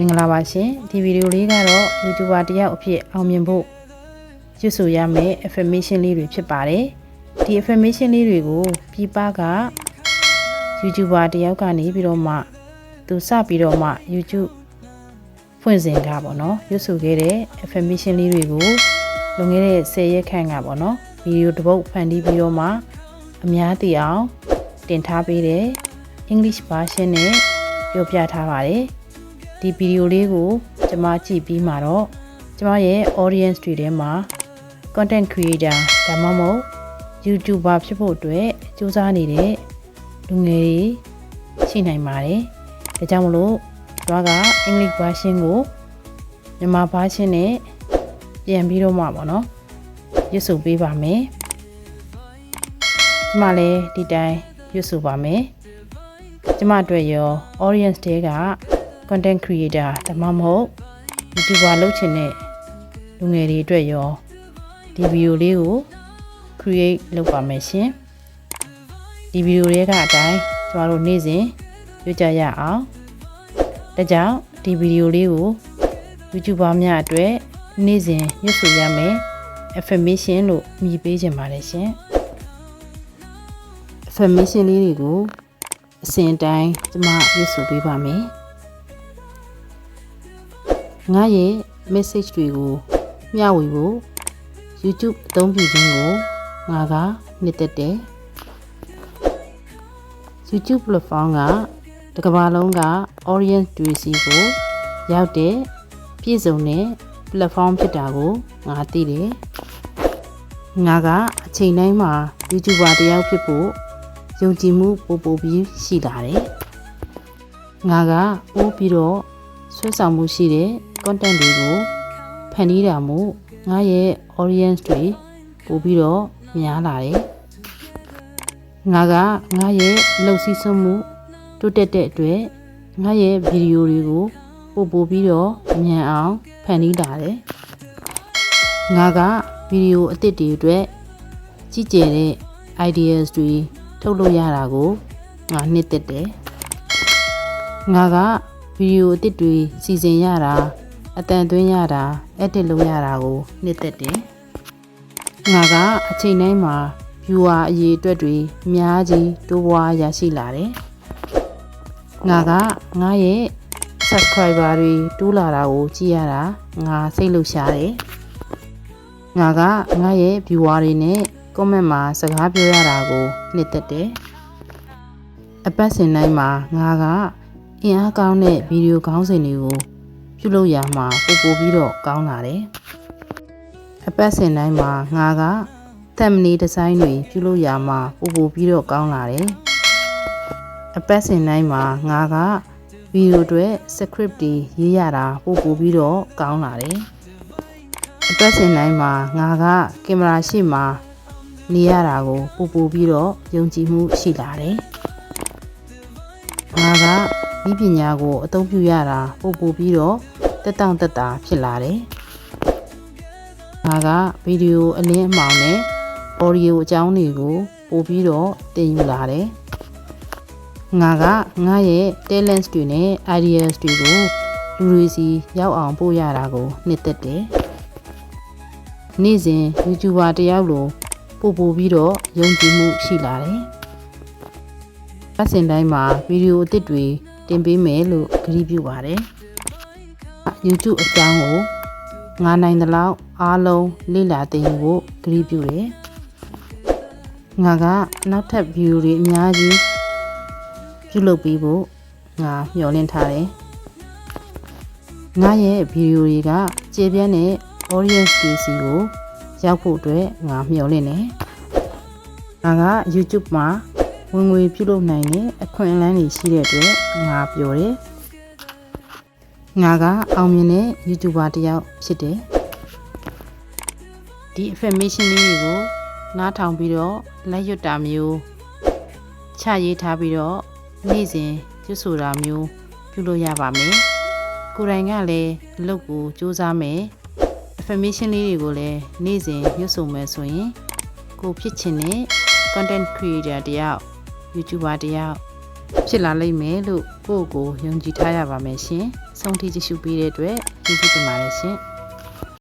မင်္ဂလာပါရှင်ဒီဗီဒီယိုလေးကတော့ YouTuber တယောက်အဖြစ်အောင်မြင်ဖို့ရွတ်ဆိုရမယ့် affirmation လေးတွေဖြစ်ပါတယ်ဒီ affirmation လေးတွေကိုပြပက YouTuber တယောက်ကနေပြီးတော့မှသူစပြီးတော့မှ YouTube ဖွင့်စဉ်ကပေါ့နော်ရွတ်ဆိုခဲ့တဲ့ affirmation လေးတွေကိုလွန်ခဲ့တဲ့10ရက်ခန့်ကပေါ့နော်ဗီဒီယိုတစ်ပုဒ်ဖန်တီးပြီးတော့မှအများသိအောင်တင်ထားပေးတဲ့ English version နဲ့ပြောပြထားပါတယ် ဒီဗီဒီယိုလေးကိုကျွန်မကြည့်ပြီးမှတော့ကျွန်မရဲ့ audience တွေထဲမှာ content creator ဒါမှမဟုတ် YouTuber ဖြစ်ဖို့အတွက်စူးစမ်းနေတဲ့လူငယ်တွေရှိနိုင်ပါတယ်ဒါကြောင့်မလို့ကျွန်မက English version ကိုမြန်မာ version နဲ့ပြန်ပြီးတော့မှပေါ့နော်ရွတ်ဆိုပေးပါမယ်ကျွန်မလည်းဒီတိုင်းရွတ်ဆိုပါမယ်ကျမအတွက်ရော audience တွေက content creator ဒါမှမဟုတ် YouTuber လုပ်ချင်တဲ့လူငယ်တွေအတွက်ရောဒီဗီဒီယိုလေးကို create လုပ်ပါမယ်ရှင်ဒီဗီဒီယိုတွေကအတိုင်းကျမတို့နေ့စဉ်ရွတ်ကြရအောင်ဒါကြောင့်ဒီဗီဒီယိုလေးကို YouTuber များအတွက်နေ့စဉ်ရွတ်ဆိုရမယ် affirmation လို့အမည်ပေးခြင်းပါတယ်ရှင် affirmation လေးတွေကိုအစဉ်တိုင်းကျမရွတ်ဆိုပေးပါမယ် ငါရဲ့ message တွေကိုမျှဝေဖို့ YouTube အသုံးပြုခြင်းကိုငါကနှစ်သက်တယ် YouTube platform ကတစ်ကမ္ဘာလုံးက audience တွေစီကိုရောက်တဲ့ပြည့်စုံတဲ့ platform ဖြစ်တာကိုငါသိတယ်ငါကအချိန်တိုင်းမှာ YouTuber တယောက်ဖြစ်ဖို့ယုံကြည်မှုပိုပိုပြီးရှိလာတယ်ငါကပိုးပြီးတော့ ဆွဲဆောင်မှုရှိတဲ့ content တွေကိုဖန်တီးတာမို့ငါရဲ့ audience တွေပို့ပြီးတော့များလာတယ်။ငါကငါရဲ့လှုပ်စီးစွမှုတိုးတက်တဲ့အတွက်ငါရဲ့ဗီဒီယိုတွေကိုပို့ပို့ပြီးတော့မြန်အောင်ဖန်တီးလာတယ်။ငါကဗီဒီယိုအသစ်တွေအတွက်ကြီးကျယ်တဲ့ ideas တွေထုတ်လို့ရတာကိုငါနှစ်သက်တယ်။ငါက ဗီဒီယိုအသစ်တွေစီစဉ်ရတာအတန်သွင်းရတာ edit လုပ်ရတာကိုနှစ်သက်တယ်။ငါကအချိန်တိုင်းမှာ viewer အရေးအတွက်တွေအများကြီးတိုးပွားရရှိလာတယ်။ငါကငါရဲ့ subscriber တွေတိုးလာတာကိုကြည့်ရတာငါစိတ်လှုပ်ရှားတယ်။ငါကငါရဲ့ viewer တွေနဲ့ comment မှာစကားပြောရတာကိုနှစ်သက်တယ်။အပတ်စဉ်တိုင်းမှာငါက အင်အားကောင်းတဲ့ဗီဒီယိုခေါင်းစဉ်တွေကိုပြုလုပ်ရမှာပို့ပို့ပြီးတော့ကောင်းလာတယ်။အပတ်စဉ်တိုင်းမှာငါက thumbnail design တွေပြုလုပ်ရမှာပို့ပို့ပြီးတော့ကောင်းလာတယ်။အပတ်စဉ်တိုင်းမှာငါကဗီဒီယိုတွေ script တွေရေးရတာပို့ပို့ပြီးတော့ကောင်းလာတယ်။အပတ်စဉ်တိုင်းမှာငါကကင်မရာရှေ့မှာနေရတာကိုပို့ပို့ပြီးတော့ယုံကြည်မှုရှိလာတယ်။ငါက ဤပညာကိုအသုံးပြုရတာပို့ပို့ပြီးတော့တက်တောင့်တက်တာဖြစ်လာတယ်။ငါကဗီဒီယိုအလင်းအမှောင်နဲ့ audio အကြောင်းတွေကိုပို့ပြီးတော့တင်ယူလာတယ်။ငါကငါရဲ့ talents တွေနဲ့ ideas တွေကိုလူတွေစီရောက်အောင်ပို့ရတာကိုနှစ်သက်တယ်။နေ့စဉ် YouTuber တယောက်လိုပို့ပို့ပြီးတော့ယုံကြည်မှုရှိလာတယ်။ပတ်စဉ်တိုင်းမှာဗီဒီယိုအသစ်တွေ တင်ပေးမယ်လို့ကတိပြုပါတယ်။ YouTube အကြောင်းကိုငါနိုင်သလောက်အားလုံးလေ့လာသင်ယူဖို့ကတိပြုတယ်။ငါကနောက်ထပ်ဗီဒီယိုတွေအများကြီးပြုလုပ်ပေးဖို့ငါမျှော်လင့်ထားတယ်။ငါရဲ့ဗီဒီယိုတွေကကျေပြန့်တဲ့ audience တွေစီကိုရောက်ဖို့အတွက်ငါမျှော်လင့်တယ်။ငါက YouTube မှာ ဝင်ငွေပြုလုပ်နိုင်တဲ့အခွင့်အလမ်းတွေရှိတဲ့အတွက်ငါပြောတယ်။ငါကအောင်မြင်တဲ့ YouTuber တစ်ယောက်ဖြစ်တယ်။ဒီ information လေးတွေကိုနားထောင်ပြီးတော့လက်ရွတ်တာမျိုးချရေးထားပြီးတော့နေ့စဉ်ရွတ်ဆိုတာမျိုးပြုလုပ်ရပါမယ်။ကိုယ်တိုင်ကလည်းအလုပ်ကိုစူးစမ်းမယ်။ information လေးတွေကိုလည်းနေ့စဉ်ရွတ်ဆိုမယ်ဆိုရင်ကိုဖြစ်ချင်တဲ့ content creator တယောက် YouTuber တယောက်ဖြစ်လာလိမ့်မယ်လို့ကိုယ့်ကိုယ်ယုံကြည်ထားရပါမယ်ရှင်ဆုံးထိကြည့်ရှုပေးတဲ့အတွက်ကျေးဇူးတင်ပါတယ်ရှင်